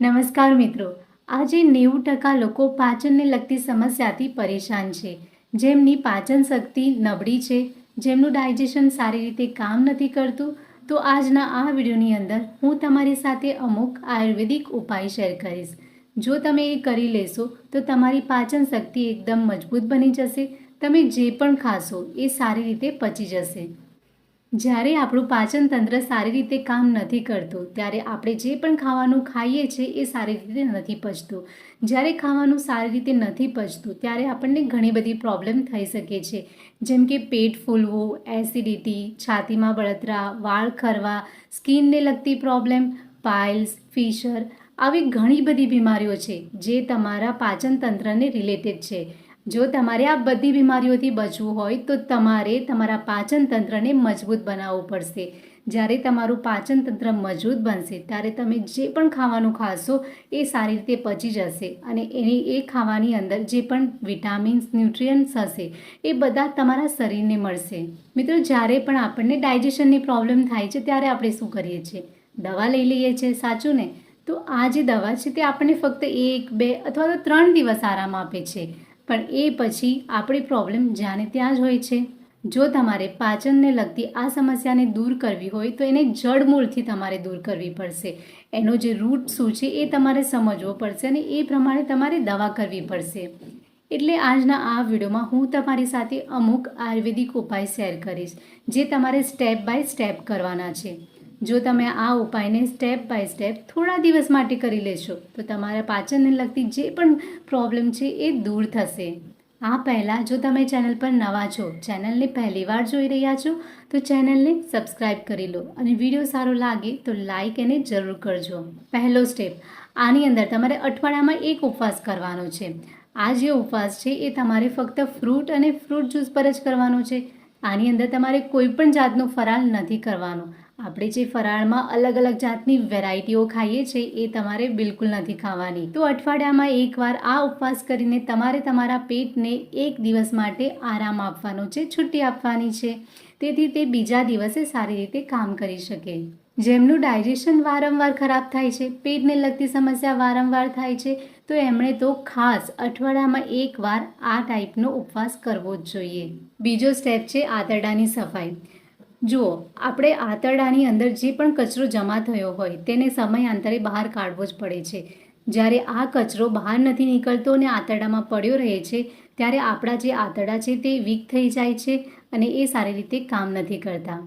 નમસ્કાર મિત્રો. આજે નેવું ટકા લોકો પાચનને લગતી સમસ્યાથી પરેશાન છે. જેમની પાચન શક્તિ નબળી છે, જેમનું ડાયજેશન સારી રીતે કામ નથી કરતું, તો આજના આ વિડીયોની અંદર હું તમારી સાથે અમુક આયુર્વેદિક ઉપાય શેર કરીશ. જો તમે એ કરી લેશો, તો તમારી પાચન શક્તિ એકદમ મજબૂત બની જશે. તમે જે પણ ખાશો, એ સારી રીતે પચી જશે. જ્યારે આપણું પાચન તંત્ર સારી રીતે કામ નથી કરતું, ત્યારે આપણે જે પણ ખાવાનું ખાઈએ છીએ એ સારી રીતે નથી પચતું. જ્યારે ખાવાનું સારી રીતે નથી પચતું, ત્યારે આપણને ઘણી બધી પ્રોબ્લેમ થઈ શકે છે. જેમ કે પેટ ફૂલવું એસિડિટી છાતીમાં બળતરા, વાળ ખરવા, સ્કિનને લગતી પ્રોબ્લેમ પાઇલ્સ ફિશર આવી ઘણી બધી બીમારીઓ છે જે તમારા પાચન તંત્રને રિલેટેડ છે. જો તમારે આ બધી બીમારીઓથી બચવું હોય તો તમારે તમારા પાચન તંત્રને મજબૂત બનાવવું પડશે. જ્યારે તમારું પાચન તંત્ર મજબૂત બનશે, ત્યારે તમે જે પણ ખાવાનું ખાશો, એ સારી રીતે પચી જશે અને એની એ ખાવાની અંદર જે પણ વિટામિન્સ, ન્યુટ્રિયન્ટ્સ હશે, એ બધા તમારા શરીરને મળશે. મિત્રો, જ્યારે પણ આપણને ડાયજેશનની પ્રોબ્લેમ થાય છે, ત્યારે આપણે શું કરીએ છીએ? દવા લઈ લઈએ છીએ, સાચું ને? તો આ જે દવા છે, તે આપણને ફક્ત એક, બે અથવા તો ત્રણ દિવસ આરામ આપે છે. પણ એ પછી આપણી પ્રોબ્લેમ જ્યાં ત્યાં જ હોય છે. જો તમારે પાચનને લગતી આ સમસ્યાને દૂર કરવી હોય તો એને જડમૂળથી તમારે દૂર કરવી પડશે. એનો જે રૂટ શું છે એ તમારે સમજવો પડશે અને એ પ્રમાણે તમારે દવા કરવી પડશે. એટલે આજના આ વિડીયોમાં હું તમારી સાથે અમુક આયુર્વેદિક ઉપાય શેર કરીશ, જે તમારે સ્ટેપ બાય સ્ટેપ કરવાના છે. જો તમે આ ઉપાયને સ્ટેપ બાય સ્ટેપ થોડા દિવસ માટે કરી લેશો, તો તમારા પાચનને લગતી જે પણ પ્રોબ્લેમ છે એ દૂર થશે. આ પહેલાં જો તમે ચેનલ પર નવા છો ચેનલને પહેલીવાર જોઈ રહ્યા છો, તો ચેનલને સબસ્ક્રાઈબ કરી લો અને વીડિયો સારો લાગે તો લાઈક એને જરૂર કરજો. પહેલો સ્ટેપ આની અંદર તમારે અઠવાડિયામાં એક ઉપવાસ કરવાનો છે. આ જે ઉપવાસ છે એ તમારે ફક્ત ફ્રૂટ અને ફ્રૂટ જ્યુસ પર જ કરવાનો છે. આની અંદર તમારે કોઈ પણ જાતનો ફરાળ નથી કરવાનો. આપણે જે ફરાળમાં અલગ અલગ જાતની વેરાયટીઓ ખાઈએ છીએ એ તમારે બિલકુલ નથી ખાવાની. તો અઠવાડિયામાં એકવાર આ ઉપવાસ કરીને તમારે તમારા પેટને એક દિવસ માટે આરામ આપવાનો છે, છુટ્ટી આપવાની છે. તેથી તે બીજા દિવસે સારી રીતે કામ કરી શકે. જેમનું ડાયજેશન વારંવાર ખરાબ થાય છે, પેટને લગતી સમસ્યા વારંવાર થાય છે, તો એમણે તો ખાસ અઠવાડિયામાં એકવાર આ ટાઈપનો ઉપવાસ કરવો જ જોઈએ. બીજો સ્ટેપ છે આંતરડાની સફાઈ. જુઓ, આપણે આંતરડાની અંદર જે પણ કચરો જમા થયો હોય, તેને સમયાંતરે બહાર કાઢવો જ પડે છે. જ્યારે આ કચરો બહાર નથી નીકળતો અને આંતરડામાં પડ્યો રહે છે, ત્યારે આપણા જે આંતરડા છે તે વીક થઈ જાય છે અને એ સારી રીતે કામ નથી કરતા.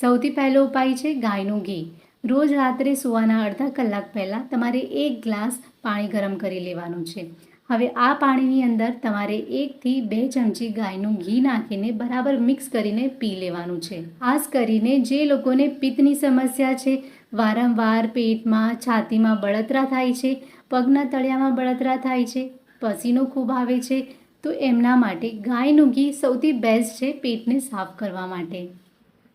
સૌથી પહેલો ઉપાય છે ગાયનું ઘી. રોજ રાત્રે સુવાના અડધા કલાક પહેલાં તમારે એક ગ્લાસ પાણી ગરમ કરી લેવાનું છે. હવે આ પાણીની અંદર તમારે એકથી બે ચમચી ગાયનું ઘી નાખીને બરાબર મિક્સ કરીને પી લેવાનું છે. ખાસ કરીને જે લોકોને પિત્તની સમસ્યા છે, વારંવાર પેટમાં છાતીમાં બળતરા થાય છે, પગના તળિયામાં બળતરા થાય છે, પસીનો ખૂબ આવે છે, તો એમના માટે ગાયનું ઘી સૌથી બેસ્ટ છે પેટને સાફ કરવા માટે.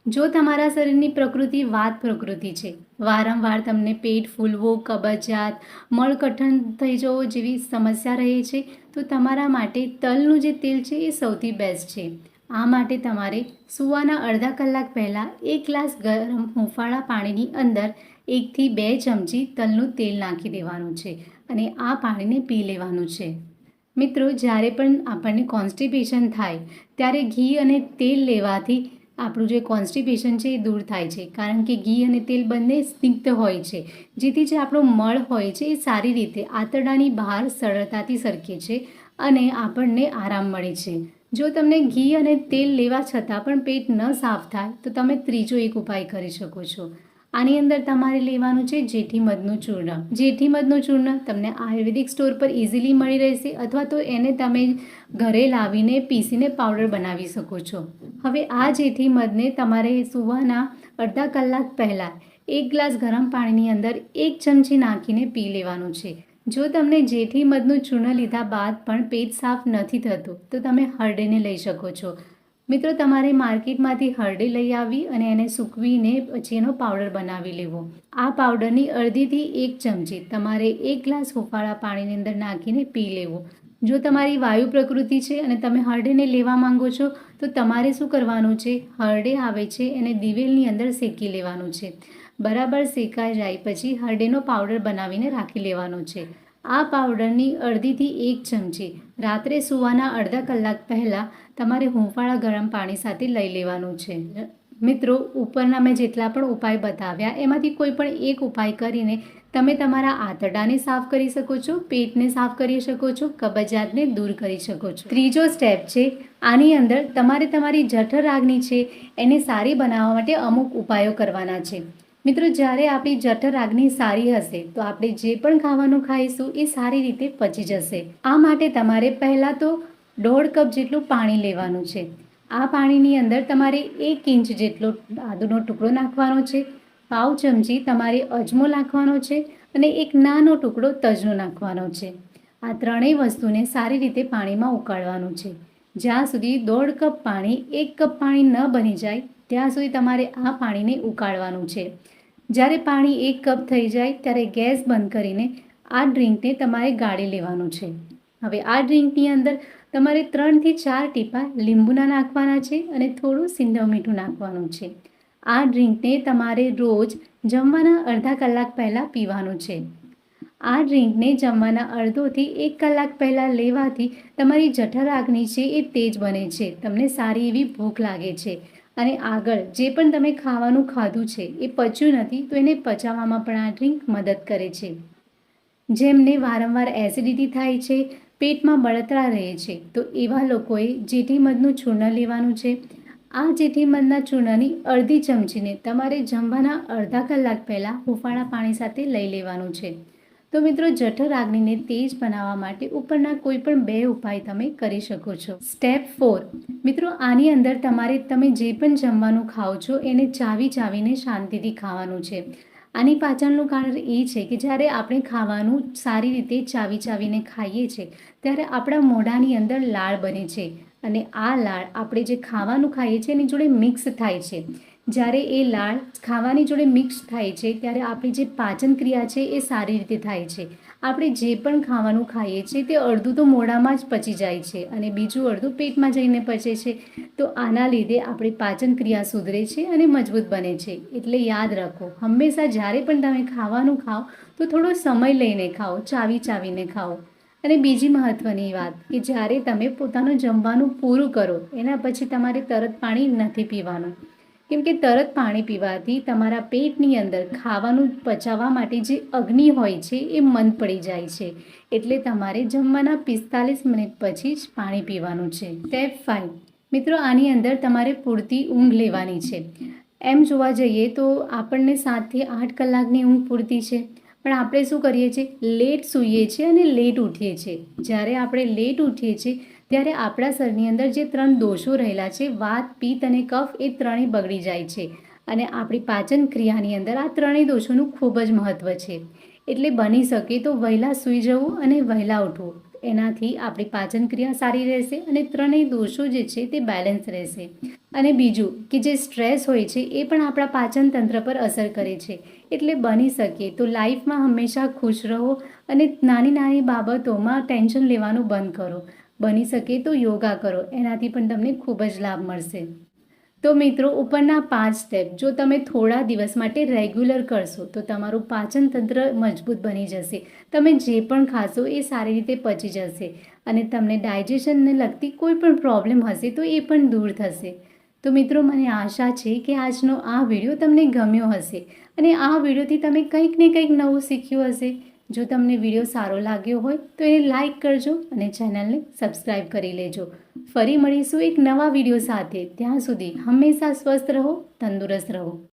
જો તમારા શરીરની પ્રકૃતિ વાત પ્રકૃતિ છે, વારંવાર તમને પેટ ફૂલવું, કબજિયાત મળકઠણ થઈ જવો જેવી સમસ્યા રહે છે, તો તમારા માટે તલનું જે તેલ છે એ સૌથી બેસ્ટ છે. આ માટે તમારે સૂવાના અડધા કલાક પહેલાં એક ગ્લાસ ગરમ હુંફાળા પાણીની અંદર એકથી બે ચમચી તલનું તેલ નાખી દેવાનું છે અને આ પાણીને પી લેવાનું છે. મિત્રો, જ્યારે પણ આપણને કોન્સ્ટિપેશન થાય, ત્યારે ઘી અને તેલ લેવાથી આપણું જે કોન્સ્ટિપેશન છે એ દૂર થાય છે. કારણ કે ઘી અને તેલ બંને સ્નિગ્ધ હોય છે. જેથી જે આપણો મળ હોય છે એ સારી રીતે આંતરડાની બહાર સરળતાથી સરકે છે અને આપણને આરામ મળે છે. જો તમને ઘી અને તેલ લેવા છતાં પણ પેટ ન સાફ થાય તો તમે ત્રીજો એક ઉપાય કરી શકો છો. આની અંદર તમારે લેવાનું છે જેઠી મધનું ચૂર્ણ. જેઠી મધનું ચૂર્ણ તમને આયુર્વેદિક સ્ટોર પર ઇઝીલી મળી રહેશે અથવા તો એને તમે ઘરે લાવીને પીસીને પાવડર બનાવી શકો છો. હવે આ જેઠી મધને તમારે સુવાના અડધા કલાક પહેલાં એક ગ્લાસ ગરમ પાણીની અંદર એક ચમચી નાખીને પી લેવાનું છે. જો તમને જેઠી મધનું ચૂર્ણ લીધા બાદ પણ પેટ સાફ નથી થતું, તો તમે હરડેને લઈ શકો છો. મિત્રો, તમારે માર્કેટમાંથી હરડી લઈ આવી અને એને સૂકવીને પછી એનો પાવડર બનાવી લેવો. આ પાવડરની અડધીથી એક ચમચી તમારે એક ગ્લાસ હુફાળા પાણીની અંદર નાખીને પી લેવો. જો તમારી વાયુ પ્રકૃતિ છે અને તમે હરડેને લેવા માંગો છો, તો તમારે શું કરવાનું છે? હરડે આવે છે એને દિવેલની અંદર શેકી લેવાનું છે. બરાબર શેકાઈ જાય પછી હરડેનો પાવડર બનાવીને રાખી લેવાનો છે. આ પાવડરની અડધીથી એક ચમચી. રાત્રે સૂવાના અડધા કલાક પહેલાં તમારે હૂંફાળા ગરમ પાણી સાથે લઈ લેવાનું છે. મિત્રો, ઉપરના મેં જેટલા પણ ઉપાય બતાવ્યા, એમાંથી કોઈ પણ એક ઉપાય કરીને તમે તમારા આંતરડાને સાફ કરી શકો છો, પેટને સાફ કરી શકો છો, કબજિયાતને દૂર કરી શકો છો. ત્રીજો સ્ટેપ છે, આની અંદર તમારે તમારી જઠર રાગની છે, એને સારી બનાવવા માટે અમુક ઉપાયો કરવાના છે. મિત્રો, જ્યારે આપણી જઠર સારી હશે, તો આપણે જે પણ ખાવાનું ખાઈશું એ સારી રીતે પચી જશે. આ માટે તમારે પહેલાં તો દોઢ કપ જેટલું પાણી લેવાનું છે. આ પાણીની અંદર તમારે એક ઇંચ જેટલો આદુનો ટુકડો નાખવાનો છે, પાવ ચમચી તમારે અજમો નાખવાનો છે અને એક નાનો ટુકડો તજનો નાખવાનો છે. આ ત્રણેય વસ્તુને સારી રીતે પાણીમાં ઉકાળવાનું છે. જ્યાં સુધી દોઢ કપ પાણી, એક કપ પાણી ન બની જાય, ત્યાં સુધી તમારે આ પાણીને ઉકાળવાનું છે. જ્યારે પાણી એક કપ થઈ જાય ત્યારે ગેસ બંધ કરીને આ ડ્રિંકને તમારે ગાળી લેવાનું છે. હવે આ ડ્રિંકની અંદર તમારે ત્રણથી ચાર ટીપા લીંબુના નાખવાના છે અને થોડું સિંધવ મીઠું નાખવાનું છે. આ ડ્રિંકને તમારે રોજ જમવાના અડધા કલાક પહેલાં પીવાનું છે. આ ડ્રિંકને જમવાના અડધોથી એક કલાક પહેલાં લેવાથી તમારી જઠર આગની છે એ તેજ બને છે. તમને સારી એવી ભૂખ લાગે છે. અને આગળ જે પણ તમે ખાવાનું ખાધું છે એ પચ્યું નથી, તો એને પચાવવામાં પણ આ ડ્રિંક મદદ કરે છે. જેમને વારંવાર એસિડિટી થાય છે, પેટમાં બળતરા રહે છે, તો એવા લોકોએ જેઠી મધનું ચૂર્ણ લેવાનું છે. આ જેઠી મધના ચૂર્ણની અડધી ચમચીને તમારે જમવાના અડધા કલાક પહેલાં હુંફાળા પાણી સાથે લઈ લેવાનું છે. તો મિત્રો, જઠર આગનીને તેજ બનાવવા માટે ઉપરના કોઈ પણ બે ઉપાય તમે કરી શકો છો. સ્ટેપ ફોર મિત્રો, આની અંદર તમારે, તમે જે પણ જમવાનું ખાઓ છો, એને ચાવી ચાવીને શાંતિથી ખાવાનું છે. આની પાછળનું કારણ એ છે કે જ્યારે આપણે ખાવાનું સારી રીતે ચાવી ચાવીને ખાઈએ છીએ ત્યારે આપણા મોઢાની અંદર લાળ બને છે. અને આ લાળ આપણે જે ખાવાનું ખાઈએ છીએ, એની જોડે મિક્સ થાય છે. જ્યારે એ લાળ ખાવાની જોડે મિક્સ થાય છે, ત્યારે આપણી જે પાચન ક્રિયા છે એ સારી રીતે થાય છે. આપણે જે પણ ખાવાનું ખાઈએ છીએ તે અડધું તો મોઢામાં જ પચી જાય છે અને બીજું અડધું પેટમાં જઈને પચે છે. તો આના લીધે આપણી પાચન ક્રિયા સુધરે છે અને મજબૂત બને છે. એટલે યાદ રાખો, હંમેશા જ્યારે પણ તમે ખાવાનું ખાઓ, તો થોડો સમય લઈને ખાઓ, ચાવી ચાવીને ખાઓ. અને બીજી મહત્ત્વની વાત કે જ્યારે તમે પોતાનું જમવાનું પૂરું કરો, એના પછી તમારે તરત પાણી નથી પીવાનું. કેમ કે તરત પાણી પીવાથી તમારા પેટની અંદર ખાવાનું પચાવવા માટે જે અગ્નિ હોય છે એ મંદ પડી જાય છે. એટલે તમારે જમવાના પિસ્તાલીસ મિનિટ પછી જ પાણી પીવાનું છે. સ્ટેપ ફાઇવ મિત્રો, આની અંદર તમારે પૂરતી ઊંઘ લેવાની છે. એમ જોવા જઈએ તો આપણને સાતથી આઠ કલાકની ઊંઘ પૂરતી છે. પણ આપણે શું કરીએ છીએ? લેટ સૂઈએ છીએ અને લેટ ઉઠીએ છીએ. જ્યારે આપણે લેટ ઉઠીએ છીએ, ત્યારે આપણા શરીરની અંદર જે ત્રણ દોષો રહેલા છે, વાત, પિત્ત અને કફ, એ ત્રણેય બગડી જાય છે. અને આપણી પાચન ક્રિયાની અંદર આ ત્રણેય દોષોનું ખૂબ જ મહત્ત્વ છે. એટલે બની શકે તો વહેલા સૂઈ જવું અને વહેલા ઉઠવું. એનાથી આપણી પાચન ક્રિયા સારી રહેશે અને ત્રણેય દોષો જે છે તે બેલેન્સ રહેશે. અને બીજું કે જે સ્ટ્રેસ હોય છે એ પણ આપણા પાચન તંત્ર પર અસર કરે છે. એટલે બની શકે તો લાઈફમાં હંમેશા ખુશ રહો અને નાની નાની બાબતોમાં ટેન્શન લેવાનું બંધ કરો. બની શકે તો યોગા કરો. એનાથી પણ તમને ખૂબ જ લાભ મળશે. તો મિત્રો, ઉપરના પાંચ સ્ટેપ જો તમે થોડા દિવસ માટે રેગ્યુલર કરશો, તો તમારું પાચન તંત્ર મજબૂત બની જશે. તમે જે પણ ખાશો એ સારી રીતે પચી જશે અને તમને ડાયજેશનને લગતી કોઈ પણ પ્રોબ્લેમ હશે તો એ પણ દૂર થશે. તો મિત્રો, મને આશા છે કે આજનો આ વીડિયો તમને ગમ્યો હશે અને આ વિડીયોથી તમે કંઈક ને કંઈક નવું શીખ્યું હશે. જો તમને વીડિયો સારો લાગ્યો હોય તો એને લાઇક કરજો અને ચેનલને સબસ્ક્રાઈબ કરી લેજો. ફરી મળીશું એક નવા વીડિયો સાથે. ત્યાં સુધી હંમેશા સ્વસ્થ રહો, તંદુરસ્ત રહો.